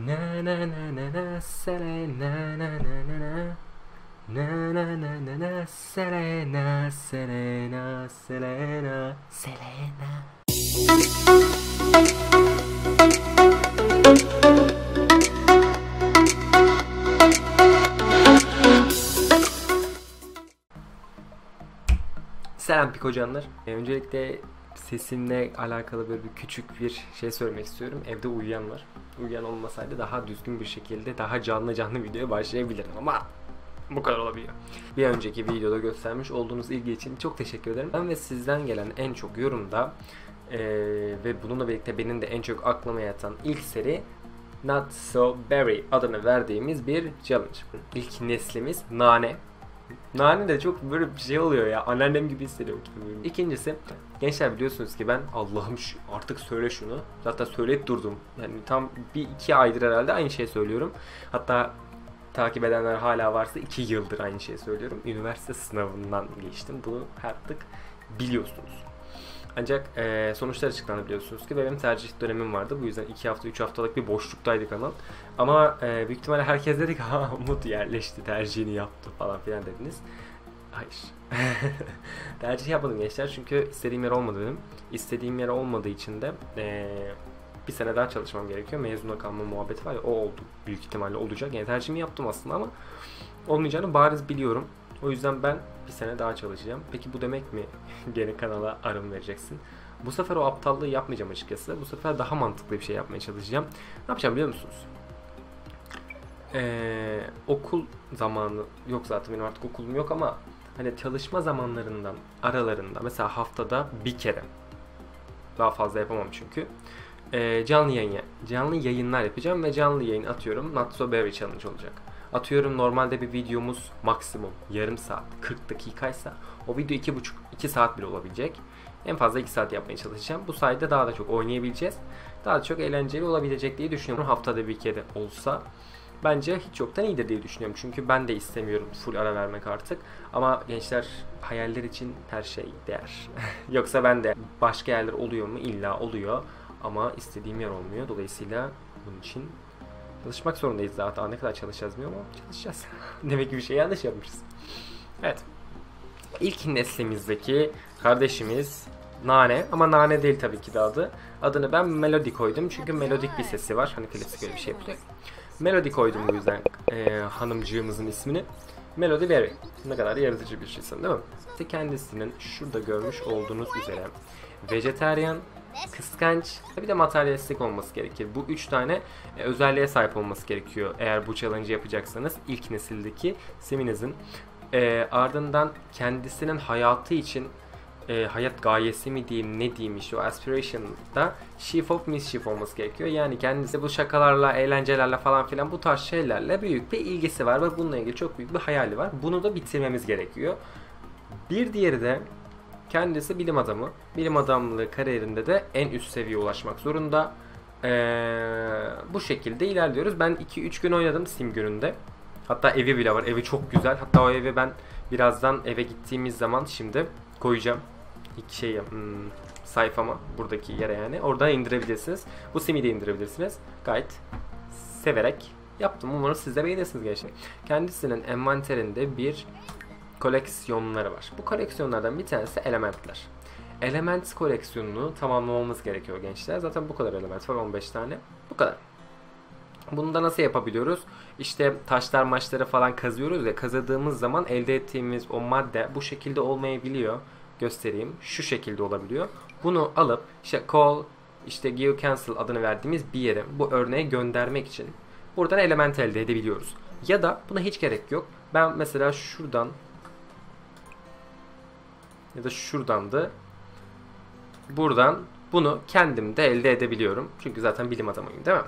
Na na na na na Selena na na na na Na na na na na Selena Selena Selena Selena Selam Pikocanlar. Ee, öncelikle sesimle alakalı böyle bir küçük bir şey söylemek istiyorum. Evde uyuyan var. Uyuyan olmasaydı daha düzgün bir şekilde daha canlı canlı videoya başlayabilirim ama bu kadar olabiliyor. Bir önceki videoda göstermiş olduğunuz ilgi için çok teşekkür ederim. Ben ve sizden gelen en çok yorumda eee, ve bununla birlikte benim de en çok aklıma yatan ilk seri Not So Berry adını verdiğimiz bir challenge. İlk neslimiz Nane. Nane de çok böyle bir şey oluyor ya. Anneannem gibi hissediyorum kendimi. İkincisi gençler biliyorsunuz ki ben Allah'ım şu- artık söyle şunu. Zaten söyleyip durdum. Yani tam bir iki aydır herhalde aynı şeyi söylüyorum. Hatta takip edenler hala varsa iki yıldır aynı şeyi söylüyorum. Üniversite sınavından geçtim. Bunu artık biliyorsunuz. Ancak eee sonuçlar açıklandı biliyorsunuz ki benim tercih dönemim vardı. Bu yüzden 2 hafta 3 haftalık bir boşluktaydı kanal. Ama eee büyük ihtimalle herkes dedi ki ha Umut yerleşti tercihini yaptı falan filan dediniz. Hayır. tercih yapmadım gençler çünkü istediğim yer olmadı benim. İstediğim yer olmadığı için de eee, bir sene daha çalışmam gerekiyor. Mezuna kalma muhabbeti var ya o oldu. Büyük ihtimalle olacak. Yani tercihimi yaptım aslında ama olmayacağını bariz biliyorum. O yüzden ben bir sene daha çalışacağım. Peki bu demek mi gene kanala arım vereceksin? Bu sefer o aptallığı yapmayacağım açıkçası. Bu sefer daha mantıklı bir şey yapmaya çalışacağım. Ne yapacağım biliyor musunuz? Ee, okul zamanı yok zaten benim artık okulum yok ama hani çalışma zamanlarından aralarında mesela haftada bir kere daha fazla yapamam çünkü ee, canlı yayın canlı yayınlar yapacağım ve canlı yayın atıyorum Not So Berry Challenge olacak. Atıyorum normalde bir videomuz maksimum yarım saat 40 dakikaysa o video 2,5 2 saat bile olabilecek. En fazla 2 saat yapmaya çalışacağım. Bu sayede daha da çok oynayabileceğiz. Daha da çok eğlenceli olabilecek diye düşünüyorum. Haftada bir kere olsa bence hiç yoktan iyidir diye düşünüyorum. Çünkü ben de istemiyorum full ara vermek artık. Ama gençler hayaller için her şey değer. Yoksa ben de başka yerler oluyor mu? İlla oluyor. Ama istediğim yer olmuyor. Dolayısıyla bunun için çalışmak zorundayız zaten. Ne kadar çalışacağız bilmiyorum ama çalışacağız. Demek ki bir şey yanlış yapmışız. Evet. İlk neslimizdeki kardeşimiz Nane ama Nane değil tabii ki de adı. Adını ben Melody koydum çünkü melodik bir sesi var. Hani klasik öyle bir şey yapacak. Melody koydum bu yüzden e, hanımcığımızın ismini. Melody Berry. Ne kadar yaratıcı bir şeysin değil mi? İşte kendisinin şurada görmüş olduğunuz üzere vejeteryan, kıskanç bir de materyalistik olması gerekir. Bu üç tane e, özelliğe sahip olması gerekiyor eğer bu challenge'ı yapacaksanız ilk nesildeki Seminiz'in. E, ardından kendisinin hayatı için e, hayat gayesi mi diyeyim ne diyeyim işte o aspiration'da chief of mischief olması gerekiyor. Yani kendisi bu şakalarla, eğlencelerle falan filan bu tarz şeylerle büyük bir ilgisi var ve bununla ilgili çok büyük bir hayali var. Bunu da bitirmemiz gerekiyor. Bir diğeri de kendisi bilim adamı. Bilim adamlığı kariyerinde de en üst seviyeye ulaşmak zorunda. Ee, bu şekilde ilerliyoruz. Ben 2-3 gün oynadım Steam gününde. Hatta evi bile var. Evi çok güzel. Hatta o evi ben birazdan eve gittiğimiz zaman şimdi koyacağım. İlk şey hmm, sayfama buradaki yere yani. Oradan indirebilirsiniz. Bu Steam'i de indirebilirsiniz. Gayet severek yaptım. Umarım siz de beğenirsiniz gençler. Kendisinin envanterinde bir koleksiyonları var. Bu koleksiyonlardan bir tanesi elementler. Element koleksiyonunu tamamlamamız gerekiyor gençler. Zaten bu kadar element var 15 tane. Bu kadar. Bunu da nasıl yapabiliyoruz? İşte taşlar maçları falan kazıyoruz ya kazadığımız zaman elde ettiğimiz o madde bu şekilde olmayabiliyor. Göstereyim. Şu şekilde olabiliyor. Bunu alıp işte call işte geocancel adını verdiğimiz bir yere bu örneği göndermek için buradan element elde edebiliyoruz. Ya da buna hiç gerek yok. Ben mesela şuradan ya da şuradandı. Buradan bunu kendim de elde edebiliyorum. Çünkü zaten bilim adamıyım değil mi?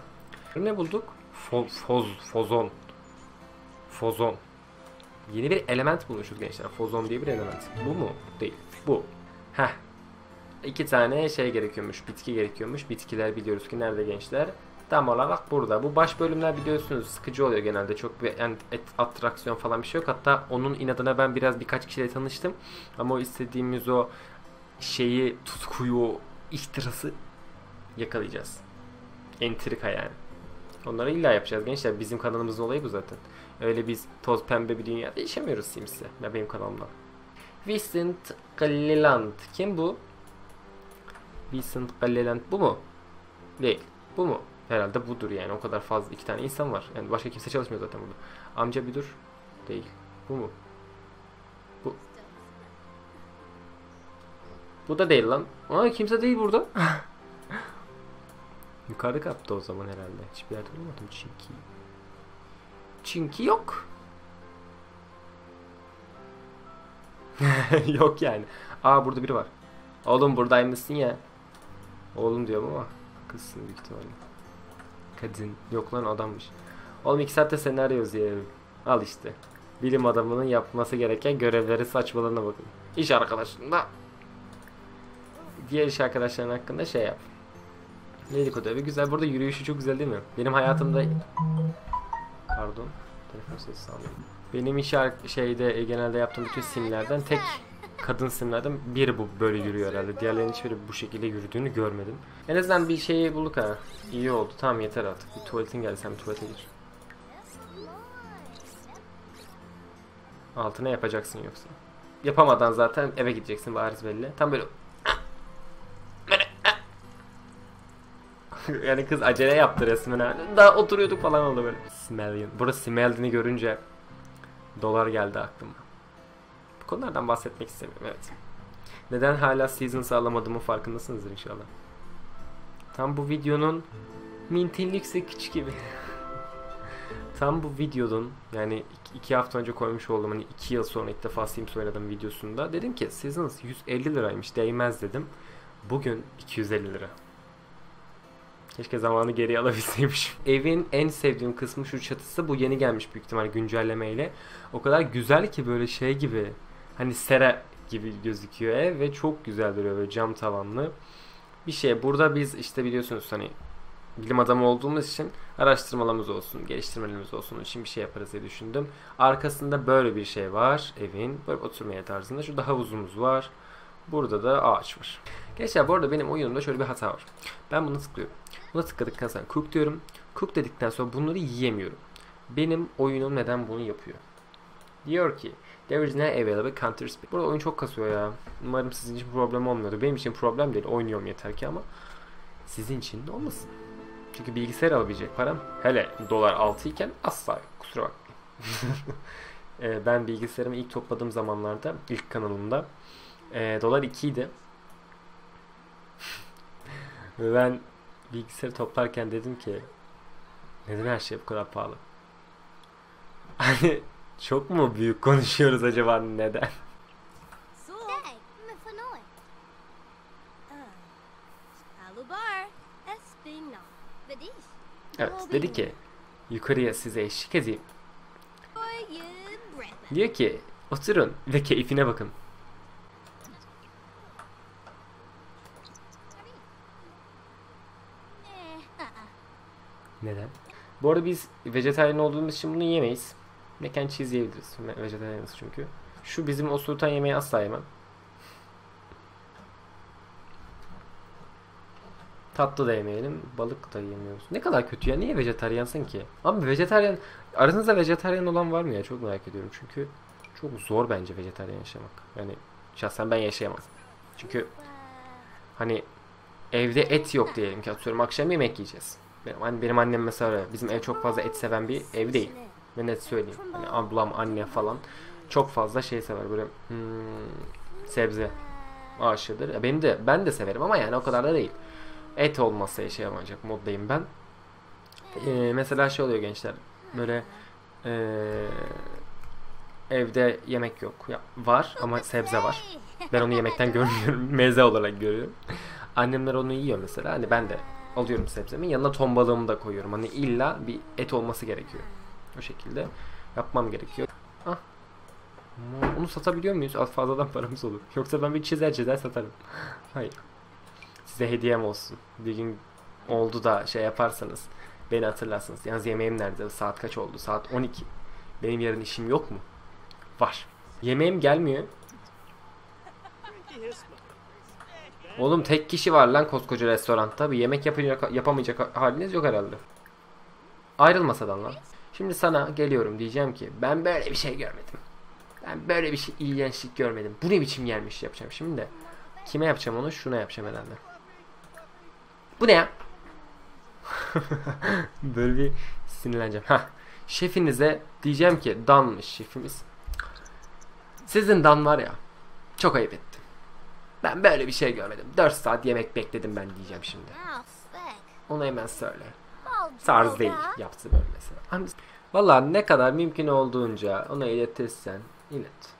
Ne bulduk? Fo- foz, fozon. Fozon. Yeni bir element bulmuşuz gençler. Fozon diye bir element. Bu mu? Değil. Bu. Heh. İki tane şey gerekiyormuş. Bitki gerekiyormuş. Bitkiler biliyoruz ki nerede gençler? Tam olarak burada. Bu baş bölümler biliyorsunuz sıkıcı oluyor genelde. Çok bir yani et, atraksiyon falan bir şey yok. Hatta onun inadına ben biraz birkaç kişiyle tanıştım. Ama o istediğimiz o şeyi, tutkuyu, ihtirası yakalayacağız. Entrika yani. Onları illa yapacağız gençler. Bizim kanalımızın olayı bu zaten. Öyle biz toz pembe bir dünyada yaşamıyoruz Sims'e. Ya benim kanalımda. Vincent Galliland. Kim bu? Vincent Galliland bu mu? Değil. Bu mu? Herhalde budur yani. O kadar fazla iki tane insan var. Yani başka kimse çalışmıyor zaten burada. Amca bir dur. Değil. Bu mu? Bu. Bu da değil lan. Aa kimse değil burada. Yukarı katta o zaman herhalde. Hiçbir yerde bulamadım çünkü. Çünkü yok. yok yani. Aa burada biri var. Oğlum buradaymışsın ya. Oğlum diyorum ama kızsın büyük ihtimalle. Kadın. Yok lan adammış. Oğlum iki saatte senaryo yazıyorum. Al işte. Bilim adamının yapması gereken görevleri saçmalığına bakın. İş arkadaşında diğer iş arkadaşların hakkında şey yap. Neydi ödevi? Güzel. Burada yürüyüşü çok güzel değil mi? Benim hayatımda... Pardon. Telefon sesi sanıyorum. Benim iş şeyde e, genelde yaptığım bütün simlerden tek kadın simlerden biri bu böyle yürüyor herhalde. Diğerlerinin hiçbiri bu şekilde yürüdüğünü görmedim. En azından bir şeyi bulduk ha. İyi oldu. Tamam yeter artık. Bir tuvaletin geldi. Sen bir tuvalete gir. Altına yapacaksın yoksa. Yapamadan zaten eve gideceksin bariz belli. Tam böyle yani kız acele yaptı resmen ha. Daha oturuyorduk falan oldu böyle. Smellion. Burada Smellin'i görünce dolar geldi aklıma. Bu konulardan bahsetmek istemiyorum evet. Neden hala season sağlamadığımın farkındasınızdır inşallah. Tam bu videonun Mint'in lüksü küçük gibi. Tam bu videonun yani iki, hafta önce koymuş olduğum hani iki yıl sonra ilk defa Sims oynadığım videosunda dedim ki Seasons 150 liraymış değmez dedim. Bugün 250 lira. Keşke zamanı geriye alabilseymişim. Evin en sevdiğim kısmı şu çatısı. Bu yeni gelmiş büyük ihtimal güncellemeyle. O kadar güzel ki böyle şey gibi. Hani sera gibi gözüküyor ev ve çok güzel duruyor böyle cam tavanlı. Bir şey burada biz işte biliyorsunuz hani bilim adamı olduğumuz için araştırmalarımız olsun, geliştirmelerimiz olsun için bir şey yaparız diye düşündüm. Arkasında böyle bir şey var evin. Böyle oturmaya tarzında. Şurada havuzumuz var. Burada da ağaç var. Gençler bu arada benim oyunumda şöyle bir hata var. Ben bunu tıklıyorum. Buna tıkladıktan sonra cook diyorum. Cook dedikten sonra bunları yiyemiyorum. Benim oyunum neden bunu yapıyor? Diyor ki There is no available counter speed. Burada oyun çok kasıyor ya. Umarım sizin için problem olmuyordur. Benim için problem değil. Oynuyorum yeter ki ama sizin için de olmasın. Çünkü bilgisayar alabilecek param hele dolar 6 iken asla yok. Kusura bakmayın. Ee, ben bilgisayarımı ilk topladığım zamanlarda ilk kanalımda e, dolar 2 idi. Ben bilgisayarı toplarken dedim ki neden her şey bu kadar pahalı? Hani çok mu büyük konuşuyoruz acaba neden? Evet dedi ki yukarıya size eşlik edeyim. Diyor ki oturun ve keyfine bakın. Neden? Bu arada biz vejetaryen olduğumuz için bunu yemeyiz. Mac and cheese yiyebiliriz. Ve- Vejetaryenız çünkü. Şu bizim osurtan yemeği asla yemem. Tatlı da yemeyelim, balık da yemiyoruz. Ne kadar kötü ya. Niye vejetaryansın ki? Abi vejetaryen, aranızda vejetaryen olan var mı ya? Çok merak ediyorum çünkü çok zor bence vejetaryen yaşamak. Yani şahsen ben yaşayamam. Çünkü hani evde et yok diyelim ki atıyorum akşam yemek yiyeceğiz. Benim, benim annem mesela. Bizim ev çok fazla et seven bir ev değil. Ben net söyleyeyim. Hani ablam, anne falan çok fazla şey sever böyle hmm, sebze aşığıdır. Ya Benim de ben de severim ama yani o kadar da değil. Et olmazsa yaşayamayacak moddayım ben. Ee, mesela şey oluyor gençler. Böyle ee, evde yemek yok. Ya, var ama sebze var. Ben onu yemekten görmüyorum. Meze olarak görüyorum. Annemler onu yiyor mesela. Hani ben de alıyorum sebzemi. Yanına ton balığımı da koyuyorum. Hani illa bir et olması gerekiyor. O şekilde yapmam gerekiyor. Ah. Onu satabiliyor muyuz? Az fazladan paramız olur. Yoksa ben bir çizer çizer satarım. Hayır. Size hediyem olsun. Bir gün oldu da şey yaparsanız beni hatırlarsınız. Yalnız yemeğim nerede? Saat kaç oldu? Saat 12. Benim yarın işim yok mu? Var. Yemeğim gelmiyor. Oğlum tek kişi var lan koskoca restoranda. Bir yemek yapacak, yapamayacak haliniz yok herhalde. Ayrılmasadan lan. Şimdi sana geliyorum diyeceğim ki ben böyle bir şey görmedim. Ben böyle bir şey iğrençlik görmedim. Bu ne biçim yermiş yapacağım şimdi de. Kime yapacağım onu? Şuna yapacağım herhalde. Bu ne ya? böyle bir sinirleneceğim. Hah. Şefinize diyeceğim ki Dan'mış şefimiz. Sizin Dan var ya. Çok ayıp etti. Ben böyle bir şey görmedim. 4 saat yemek bekledim ben diyeceğim şimdi. Thick. Onu hemen söyle. Sarz değil. Yaptı böyle mesela. Vallahi ne kadar mümkün olduğunca ona iletirsen ilet.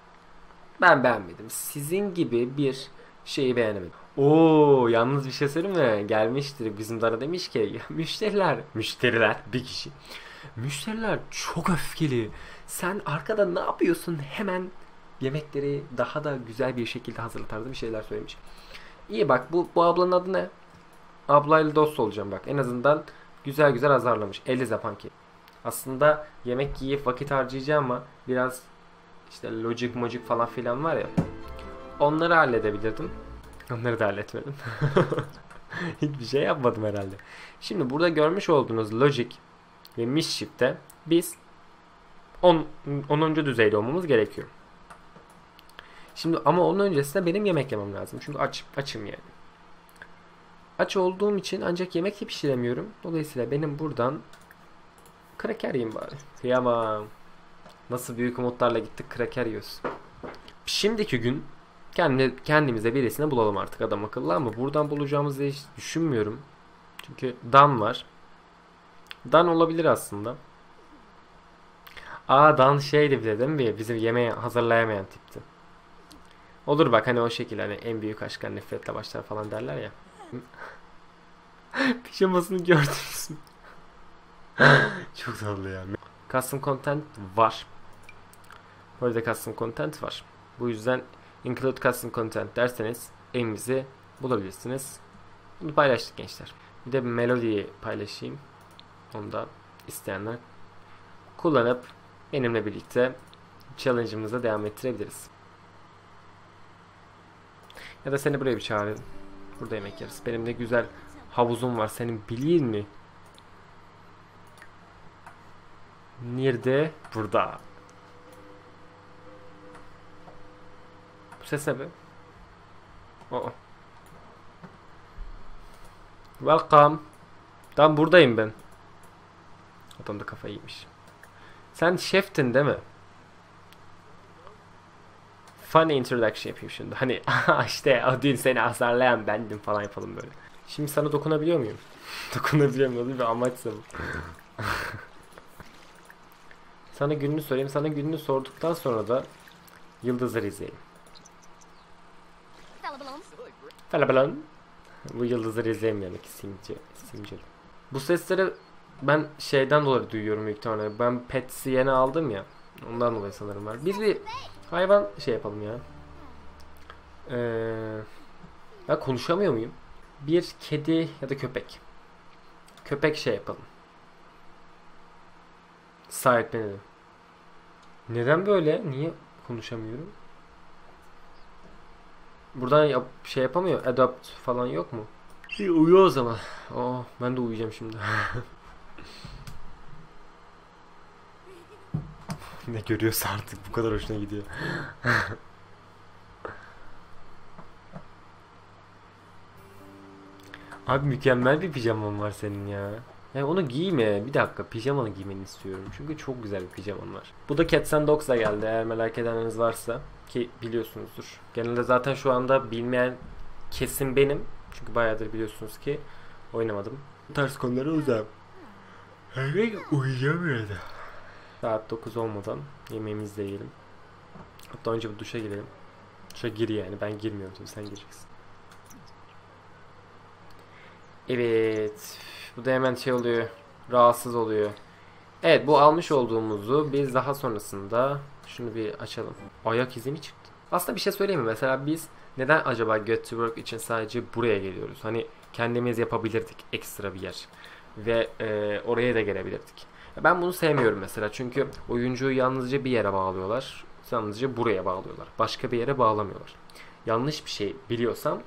Ben beğenmedim. Sizin gibi bir şeyi beğenemedim. Oo, yalnız bir şey söyleyeyim mi? Gelmiştir bizim Dara demiş ki müşteriler, müşteriler bir kişi. Müşteriler çok öfkeli. Sen arkada ne yapıyorsun? Hemen yemekleri daha da güzel bir şekilde hazırla tarzı bir şeyler söylemiş. İyi bak bu, bu ablanın adı ne? Ablayla dost olacağım bak. En azından güzel güzel azarlamış. Eliza Pancake. Aslında yemek yiyip vakit harcayacağım ama biraz işte logic mogic falan filan var ya. Onları halledebilirdim. Onları da halletmedim. Hiçbir şey yapmadım herhalde. Şimdi burada görmüş olduğunuz logic ve mischief'te biz 10. 10. düzeyde olmamız gerekiyor. Şimdi ama onun öncesinde benim yemek yemem lazım. Çünkü aç, açım yani. Aç olduğum için ancak yemek de pişiremiyorum. Dolayısıyla benim buradan kraker yiyeyim bari. Kıyamam. Nasıl büyük umutlarla gittik kraker yiyoruz. Şimdiki gün kendi, kendimize birisini bulalım artık adam akıllı ama buradan bulacağımızı hiç düşünmüyorum. Çünkü Dan var. Dan olabilir aslında. Aa Dan şeydi bir de değil mi? Bizim yemeği hazırlayamayan tipti. Olur bak hani o şekilde hani en büyük aşklar nefretle başlar falan derler ya. Pijamasını gördünüz mü? Çok tatlı ya. Custom content var. Burada custom content var. Bu yüzden include custom content derseniz evimizi bulabilirsiniz. Bunu paylaştık gençler. Bir de melodiyi paylaşayım. Onu da isteyenler kullanıp benimle birlikte challenge'ımıza devam ettirebiliriz. Ya da seni buraya bir çağırayım. Burada yemek yeriz. Benim de güzel havuzum var. Senin bilin mi? Nerede? Burada. Bu ses ne be? Oo. Welcome. Tam buradayım ben. Adam da kafayı yemiş. Sen şeftin değil mi? Funny introduction yapayım şimdi. Hani işte o dün seni azarlayan bendim falan yapalım böyle. Şimdi sana dokunabiliyor muyum? dokunabiliyor muyum? Bir amaçsa bu. sana gününü sorayım. Sana gününü sorduktan sonra da yıldızları izleyelim. Falan. Bu yıldızları izleyememek simce, simce. Bu sesleri ben şeyden dolayı duyuyorum büyük ihtimalle. Ben Pets'i yeni aldım ya. Ondan dolayı sanırım var. Biz bir hayvan şey yapalım ya. Ee, ben konuşamıyor muyum? Bir kedi ya da köpek. Köpek şey yapalım. Sahiplenelim. Neden böyle? Niye konuşamıyorum? Buradan yap, şey yapamıyor. Adopt falan yok mu? İyi uyu o zaman. Oh, ben de uyuyacağım şimdi. ne görüyorsa artık bu kadar hoşuna gidiyor. Abi mükemmel bir pijaman var senin ya. Yani onu giyme. Bir dakika pijamanı giymeni istiyorum. Çünkü çok güzel bir pijaman var. Bu da Cats and Dogs'a geldi eğer merak edenleriniz varsa. Ki biliyorsunuzdur. Genelde zaten şu anda bilmeyen kesim benim. Çünkü bayağıdır biliyorsunuz ki oynamadım. Bu tarz konulara uzağım. Herkes uyuyamıyor da. Saat 9 olmadan yemeğimizi de yiyelim. Hatta önce bir duşa girelim. Duşa gir yani ben girmiyorum tabii sen gireceksin. Evet. Bu da hemen şey oluyor. Rahatsız oluyor. Evet bu almış olduğumuzu biz daha sonrasında şunu bir açalım. Ayak izi mi çıktı? Aslında bir şey söyleyeyim mi? Mesela biz neden acaba Get to Work için sadece buraya geliyoruz? Hani kendimiz yapabilirdik ekstra bir yer. Ve e, oraya da gelebilirdik. Ben bunu sevmiyorum mesela. Çünkü oyuncuyu yalnızca bir yere bağlıyorlar. Yalnızca buraya bağlıyorlar. Başka bir yere bağlamıyorlar. Yanlış bir şey biliyorsam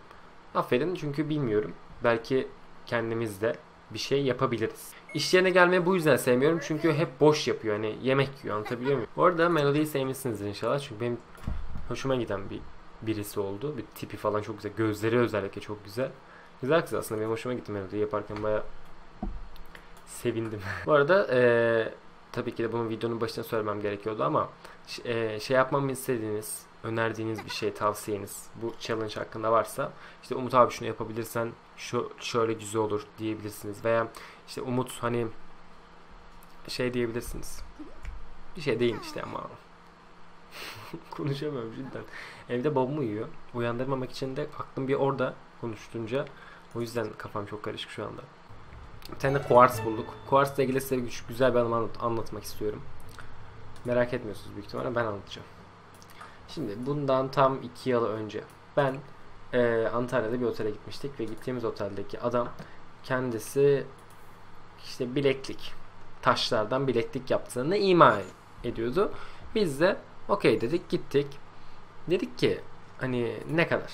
affedin çünkü bilmiyorum. Belki kendimiz de bir şey yapabiliriz. İş yerine gelmeyi bu yüzden sevmiyorum. Çünkü hep boş yapıyor. Hani yemek yiyor anlatabiliyor muyum? Bu arada Melody'yi sevmişsinizdir inşallah. Çünkü benim hoşuma giden bir birisi oldu. Bir tipi falan çok güzel. Gözleri özellikle çok güzel. Güzel kız aslında. Benim hoşuma gitti Melody'yi yaparken baya sevindim. bu arada eee tabii ki de bunu videonun başına söylemem gerekiyordu ama eee, şey yapmamı istediğiniz, önerdiğiniz bir şey, tavsiyeniz bu challenge hakkında varsa işte Umut abi şunu yapabilirsen şu şöyle güzel olur diyebilirsiniz veya işte Umut hani şey diyebilirsiniz. Bir şey değil işte ama konuşamıyorum cidden. Evde babam uyuyor. Uyandırmamak için de aklım bir orada konuştunca o yüzden kafam çok karışık şu anda. Bir tane de Quartz bulduk. Quartz'la ilgili size güzel bir anı anlat- anlatmak istiyorum. Merak etmiyorsunuz büyük ihtimalle ben anlatacağım. Şimdi bundan tam 2 yıl önce ben eee, Antalya'da bir otele gitmiştik ve gittiğimiz oteldeki adam kendisi işte bileklik taşlardan bileklik yaptığını ima ediyordu. Biz de okey dedik gittik. Dedik ki hani ne kadar?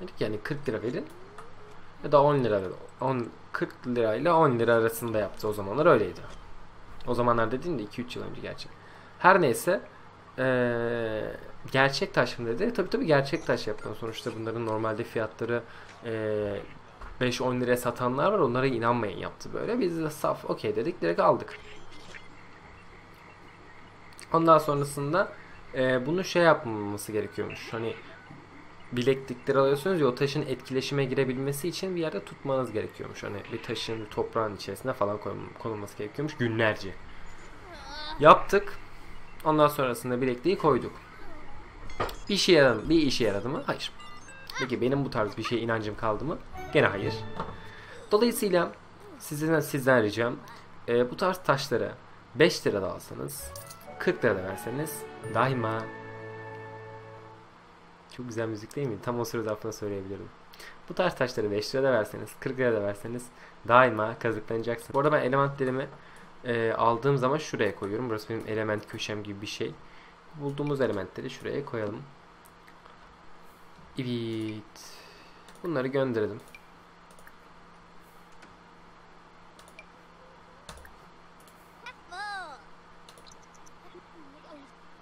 Dedik yani 40 lira verin ya da 10 lira 10 40 lirayla 10 lira arasında yaptı o zamanlar öyleydi. O zamanlar dediğim de 2-3 yıl önce gerçi. Her neyse eee, gerçek taş mı dedi? Tabii tabii gerçek taş yaptım. Sonuçta bunların normalde fiyatları eee 5-10 liraya satanlar var. Onlara inanmayın yaptı böyle. Biz de saf okey dedik. Direkt aldık. Ondan sonrasında eee bunu şey yapmaması gerekiyormuş. Hani bileklikleri alıyorsunuz ya o taşın etkileşime girebilmesi için bir yerde tutmanız gerekiyormuş. Hani bir taşın bir toprağın içerisine falan konulması gerekiyormuş günlerce. Yaptık. Ondan sonrasında bilekliği koyduk. Bir işe yaradı, bir işe yaradı mı? Hayır. Peki benim bu tarz bir şeye inancım kaldı mı? Gene hayır. Dolayısıyla sizden sizden ricam e, bu tarz taşları 5 lira da alsanız 40 lira da verseniz daima çok güzel müzik değil mi? Tam o sırada zarfında söyleyebilirim. Bu tarz taşları 5 lira da verseniz 40 lira da verseniz daima kazıklanacaksınız. Bu arada ben elementlerimi e, aldığım zaman şuraya koyuyorum. Burası benim element köşem gibi bir şey. Bulduğumuz elementleri şuraya koyalım. Evet. Bunları gönderelim.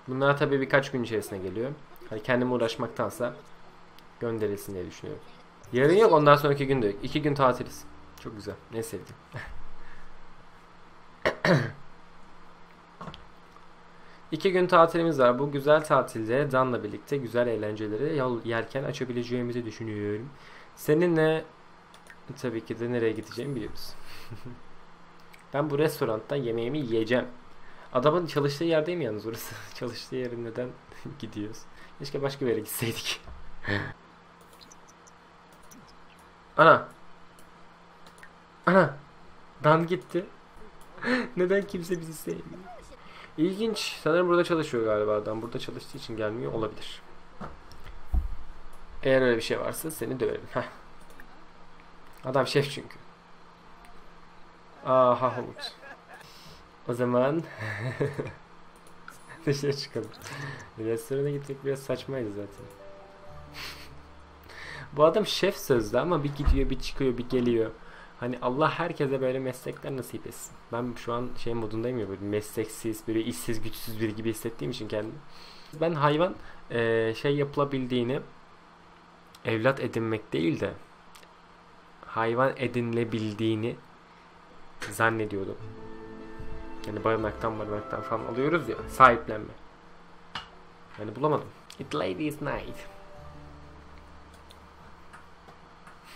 Bunlar tabii birkaç gün içerisinde geliyor. Hani kendime uğraşmaktansa gönderilsin diye düşünüyorum. Yarın yok ondan sonraki gün de yok. İki gün tatiliz. Çok güzel. Ne sevdim. İki gün tatilimiz var. Bu güzel tatilde Dan'la birlikte güzel eğlenceleri yol yerken açabileceğimizi düşünüyorum. Seninle tabii ki de nereye gideceğimi biliyoruz. ben bu restorantta yemeğimi yiyeceğim. Adamın çalıştığı yerdeyim yalnız orası. çalıştığı yerin neden gidiyoruz? Keşke başka bir yere gitseydik. Ana. Ana. Dan gitti. neden kimse bizi sevmiyor? İlginç. Sanırım burada çalışıyor galiba adam. Burada çalıştığı için gelmiyor olabilir. Eğer öyle bir şey varsa seni döverim. Heh. Adam şef çünkü. Aha Umut. O zaman dışarı çıkalım. Restorana gitmek biraz saçmaydı zaten. Bu adam şef sözlü ama bir gidiyor bir çıkıyor bir geliyor. Hani Allah herkese böyle meslekler nasip etsin. Ben şu an şey modundayım ya böyle mesleksiz, böyle işsiz, güçsüz biri gibi hissettiğim için kendimi. Ben hayvan eee, şey yapılabildiğini evlat edinmek değil de hayvan edinilebildiğini zannediyordum. Yani barınaktan barınaktan falan alıyoruz ya sahiplenme. Yani bulamadım. It ladies night.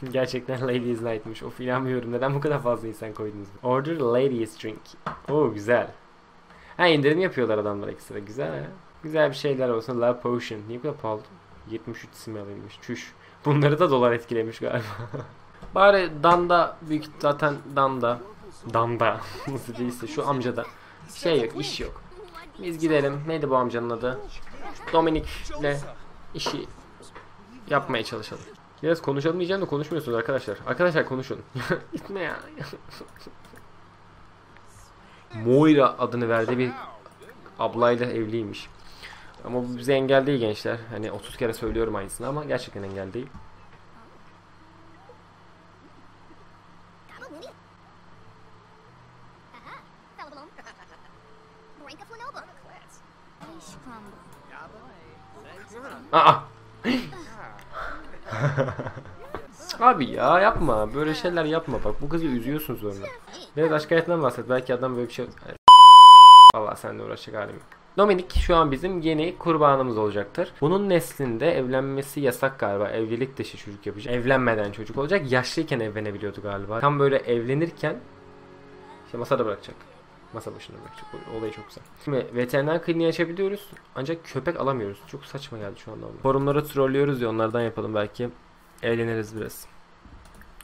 Gerçekten Ladies Night'mış. Of inanmıyorum. Neden bu kadar fazla insan koydunuz? Order ladies drink. Oo güzel. Ha indirim yapıyorlar adamlar ekstra. Güzel ha. Güzel bir şeyler olsun. Love Potion. Niye bu kadar pahalı? 73 isim alınmış. Çüş. Bunları da dolar etkilemiş galiba. Bari Danda büyük zaten Danda. Danda. Nasıl değilse şu amcada. Şey yok iş yok. Biz gidelim. Neydi bu amcanın adı? Dominik'le işi yapmaya çalışalım. Biraz konuşalım diyeceğim de konuşmuyorsunuz arkadaşlar. Arkadaşlar konuşun. Gitme ya. Moira adını verdiği bir ablayla evliymiş. Ama bu bize engel değil gençler. Hani 30 kere söylüyorum aynısını ama gerçekten engel değil. Aa. Abi ya yapma. Böyle şeyler yapma bak. Bu kızı üzüyorsun sonra. Biraz aşk hayatından bahset. Belki adam böyle bir şey... Allah seninle uğraşacak halim yok. Dominik şu an bizim yeni kurbanımız olacaktır. Bunun neslinde evlenmesi yasak galiba. Evlilik dışı çocuk yapacak. Evlenmeden çocuk olacak. Yaşlıyken evlenebiliyordu galiba. Tam böyle evlenirken işte masada bırakacak. Masa başında bırakacak. Olayı çok güzel. Şimdi veteriner kliniği açabiliyoruz. Ancak köpek alamıyoruz. Çok saçma geldi şu anda. Forumları trollüyoruz ya onlardan yapalım belki. Eğleniriz biraz.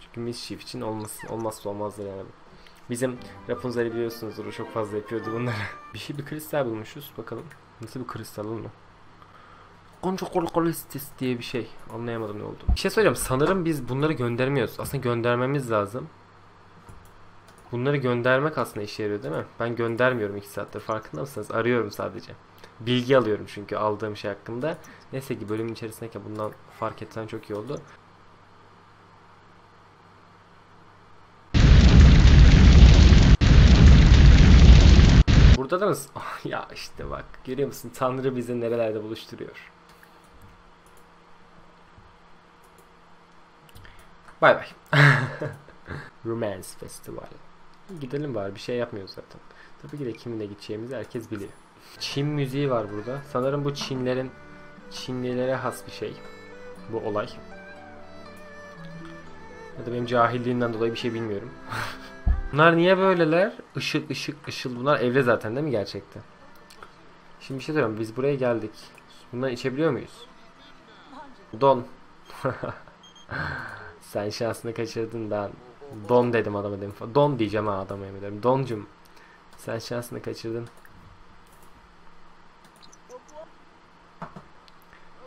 Çünkü mischief için olması, olmazsa olmazdır yani. Bizim Rapunzel'i biliyorsunuzdur o çok fazla yapıyordu bunları. bir şey bir kristal bulmuşuz bakalım. Nasıl bir kristal mı? Conchocolcolistis diye bir şey. Anlayamadım ne oldu. Bir şey söyleyeceğim. Sanırım biz bunları göndermiyoruz. Aslında göndermemiz lazım. Bunları göndermek aslında işe yarıyor değil mi? Ben göndermiyorum 2 saattir farkında mısınız? Arıyorum sadece. Bilgi alıyorum çünkü aldığım şey hakkında. Neyse ki bölümün içerisindeyken bundan fark etsen çok iyi oldu. Burada? Ah, ya işte bak görüyor musun? Tanrı bizi nerelerde buluşturuyor. Bay bay. Romance Festival. Gidelim bari bir şey yapmıyoruz zaten. Tabii ki de kiminle gideceğimizi herkes biliyor. Çin müziği var burada. Sanırım bu Çinlerin Çinlilere has bir şey. Bu olay. Ya da benim cahilliğimden dolayı bir şey bilmiyorum. Bunlar niye böyleler? Işık ışık ışıl bunlar evde zaten değil mi gerçekten? Şimdi bir şey söyleyeyim biz buraya geldik. Bundan içebiliyor muyuz? Don. Sen şansını kaçırdın ben. Don dedim adama dedim. Don diyeceğim ha adama yemin ederim. Doncum. Sen şansını kaçırdın.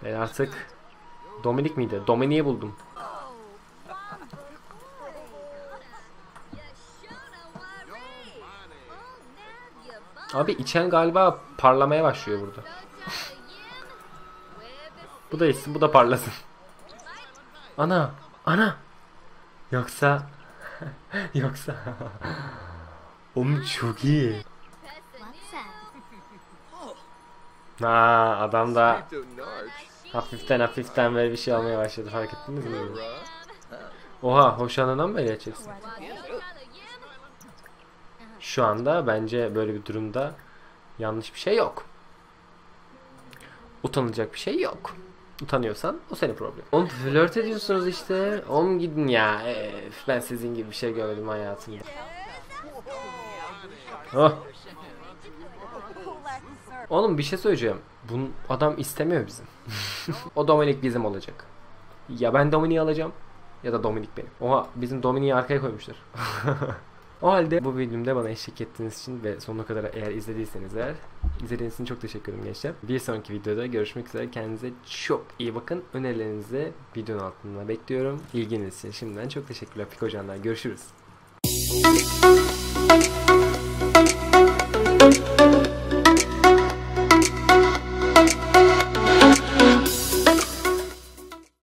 Ben artık Dominik miydi? Dominik'i buldum. Abi içen galiba parlamaya başlıyor burada. Bu da içsin, bu da parlasın. Ana, ana. Yoksa, yoksa. Oğlum çok iyi. Ha, adam da hafiften hafiften böyle bir şey almaya başladı fark ettiniz mi? Oha, hoşlandığından mı böyle geçeceksin? Şu anda bence böyle bir durumda yanlış bir şey yok. Utanılacak bir şey yok. Utanıyorsan o senin problem. Oğlum flört ediyorsunuz işte. Oğlum gidin ya. Ef, ben sizin gibi bir şey görmedim hayatımda. Oh. Oğlum bir şey söyleyeceğim. Bu adam istemiyor bizim. o Dominik bizim olacak. Ya ben Dominik'i alacağım ya da Dominik benim. Oha bizim Dominik'i arkaya koymuşlar. O halde bu bölümde bana eşlik ettiğiniz için ve sonuna kadar eğer izlediyseniz eğer izlediğiniz için çok teşekkür ederim gençler. Bir sonraki videoda görüşmek üzere. Kendinize çok iyi bakın. Önerilerinizi videonun altında bekliyorum. İlginiz için şimdiden çok teşekkürler. Pikocanlar görüşürüz. Müzik